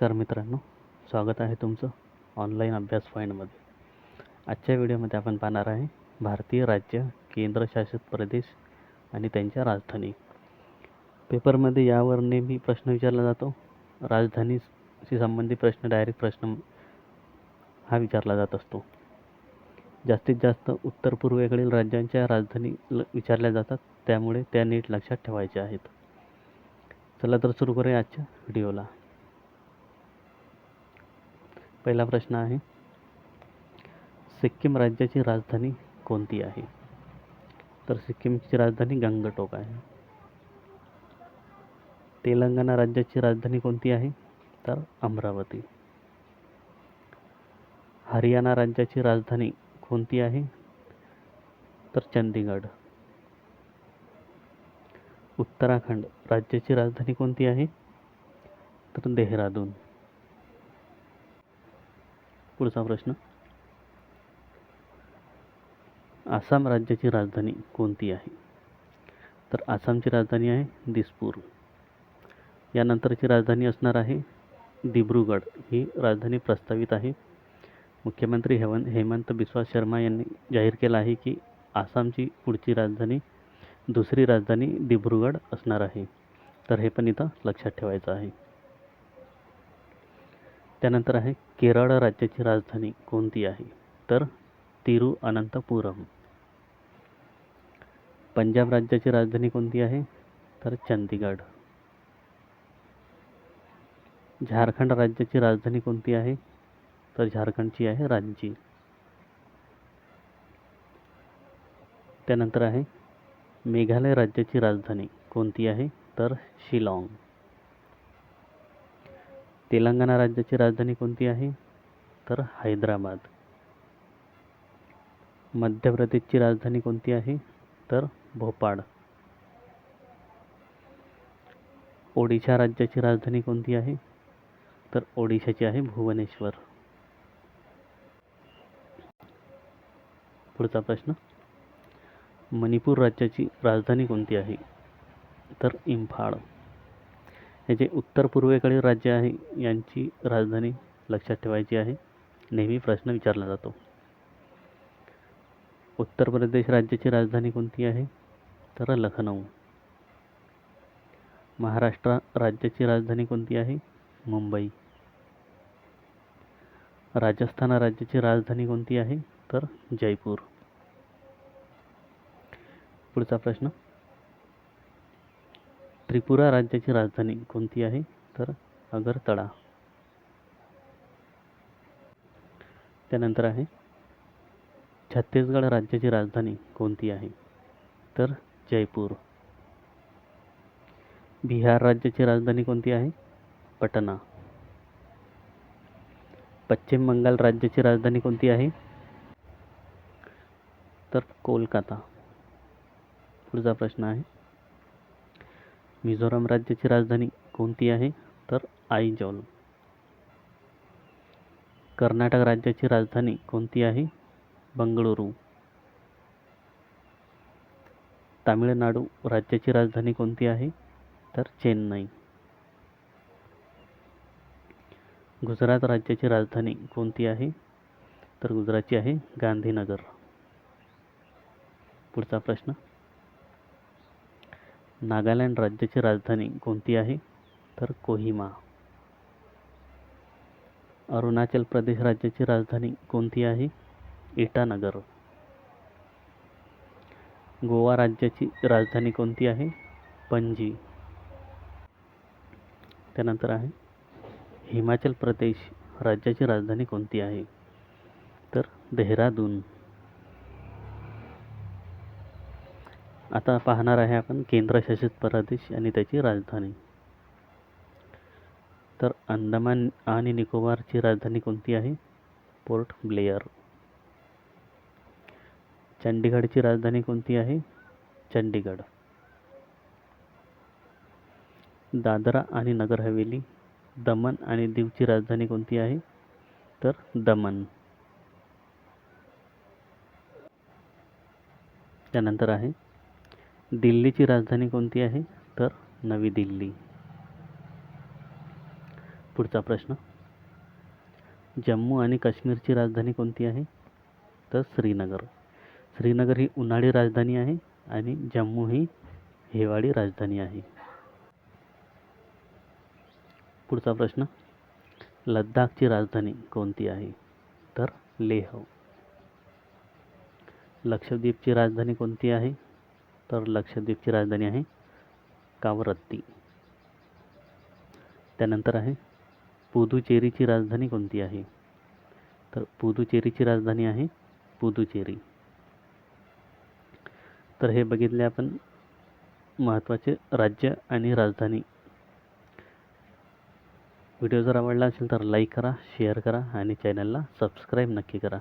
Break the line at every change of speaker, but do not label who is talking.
नमस्कार मित्रांनो स्वागत आहे तुमचं ऑनलाईन अभ्यास पॉईंटमध्ये आजच्या व्हिडिओमध्ये आपण पाहणार आहे भारतीय राज्य केंद्रशासित प्रदेश आणि त्यांच्या राजधानी. पेपरमध्ये यावर नेहमी प्रश्न विचारला जातो. राजधानीशी संबंधित प्रश्न डायरेक्ट प्रश्न हा विचारला जात असतो. जास्तीत जास्त उत्तर पूर्वेकडील राज्यांच्या राजधानी ल विचारल्या जातात. त्यामुळे त्या नीट लक्षात ठेवायच्या आहेत. चला तर सुरू करूया आजच्या व्हिडिओला पहिला प्रश्न आहे सिक्कीम राज्याची राजधानी कोणती आहे? तर सिक्कीमची राजधानी गंगटोक आहे. तेलंगणा राज्याची राजधानी कोणती आहे? तर अमरावती. हरियाणा राज्याची राजधानी कोणती आहे? तर चंदीगड उत्तराखंड राज्याची राजधानी कोणती आहे? तर देहरादून. पुढचा प्रश्न. आसाम राज्याची राजधानी कोणती आहे? तर आसामची राजधानी आहे दिसपूर. यानंतरची राजधानी असणार आहे दिब्रुगड. ही राजधानी प्रस्तावित आहे. मुख्यमंत्री हेवन हेमंत बिस्वा शर्मा यांनी जाहीर केला आहे की आसामची पुढची राजधानी दुसरी राजधानी दिब्रुगड असणार आहे. तर हे पण इथं लक्षात ठेवायचं आहे. त्यानंतर आहे केरळ राज्याची राजधानी कोणती आहे? तर तिरुअनंतपुरम. पंजाब राज्याची राजधानी कोणती आहे? तर चंदीगड झारखंड राजधानी आहे? तर झारखंडची आहे रांची. त्यानंतर आहे, मेघालय राज्याची राजधानी तर शिलाँग. तेलंगणा राज्याची राजधानी कोणती आहे? तर हैदराबाद. मध्य प्रदेशची राजधानी कोणती आहे? तर भोपाळ. ओडिशा राज्याची राजधानी कोणती आहे? तर ओडिशाची आहे भुवनेश्वर. पुढचा प्रश्न. मणिपूर राज्याची राजधानी कोणती आहे? तर इम्फाळ हे जे उत्तर पूर्वेकडील राज्य आहे यांची राजधानी लक्षात ठेवायची आहे. नेहमी प्रश्न विचारला जातो. उत्तर प्रदेश राज्याची राजधानी कोणती आहे? तर लखनौ महाराष्ट्र राज्याची राजधानी कोणती आहे? मुंबई. राजस्थान राज्याची राजधानी कोणती आहे? तर जयपूर. पुढचा प्रश्न. त्रिपुरा राज्याची राजधानी कोणती आहे? तर अगरतळा त्यानंतर आहे छत्तीसगड राज्याची राजधानी कोणती आहे? तर जयपूर. बिहार राज्याची राजधानी कोणती आहे? पटना. पश्चिम बंगाल राज्याची राजधानी कोणती आहे? तर कोलकाता. पुढचा प्रश्न आहे मिझोराम राज्याची राजधानी कोणती आहे? तर आईजॉल. कर्नाटक राज्याची राजधानी कोणती आहे? बंगळुरू. तामिळनाडू राज्याची राजधानी कोणती आहे? तर चेन्नई. गुजरात राज्याची राजधानी कोणती आहे? तर गुजरातची आहे गांधीनगर. पुढचा प्रश्न. नागालँड राज्याची राजधानी कोणती आहे? तर कोहिमा. अरुणाचल प्रदेश राज्याची राजधानी कोणती आहे? इटानगर. गोवा राज्याची राजधानी कोणती आहे? पणजी. त्यानंतर आहे हिमाचल प्रदेश राज्याची राजधानी कोणती आहे? तर देहरादून. आता पाहणार आहे आपण केंद्रशासित प्रदेश आणि त्याची राजधानी. तर अंदमान आणि निकोबारची राजधानी कोणती आहे? पोर्ट ब्लेअर. चंडीगडची राजधानी कोणती आहे? चंडीगड दादरा आणि नगर हवेली. दमन आणि दीवची राजधानी कोणती आहे? तर दमन त्यानंतर आहे दिल्लीची राजधानी कोणती आहे? तर नवी दिल्ली. पुढचा प्रश्न. जम्मू आणि काश्मीरची राजधानी कोणती आहे? तर श्रीनगर. श्रीनगर ही उन्हाळी राजधानी आहे आणि जम्मू ही हिवाळी राजधानी आहे. पुढचा प्रश्न. लद्दाखची राजधानी कोणती आहे? तर लेह. लक्षद्वीपची राजधानी कोणती आहे? तर लक्षद्वीपची राजधानी आहे कावरत्ती. त्यानंतर आहे पुदुचेरीची राजधानी कोणती आहे? तर पुदुचेरीची राजधानी आहे पुदुचेरी. तर हे बघितले आपण महत्त्वाचे राज्य आणि राजधानी. व्हिडिओ जर आवडला असेल तर लाईक करा शेअर करा आणि चॅनलला सबस्क्राईब नक्की करा.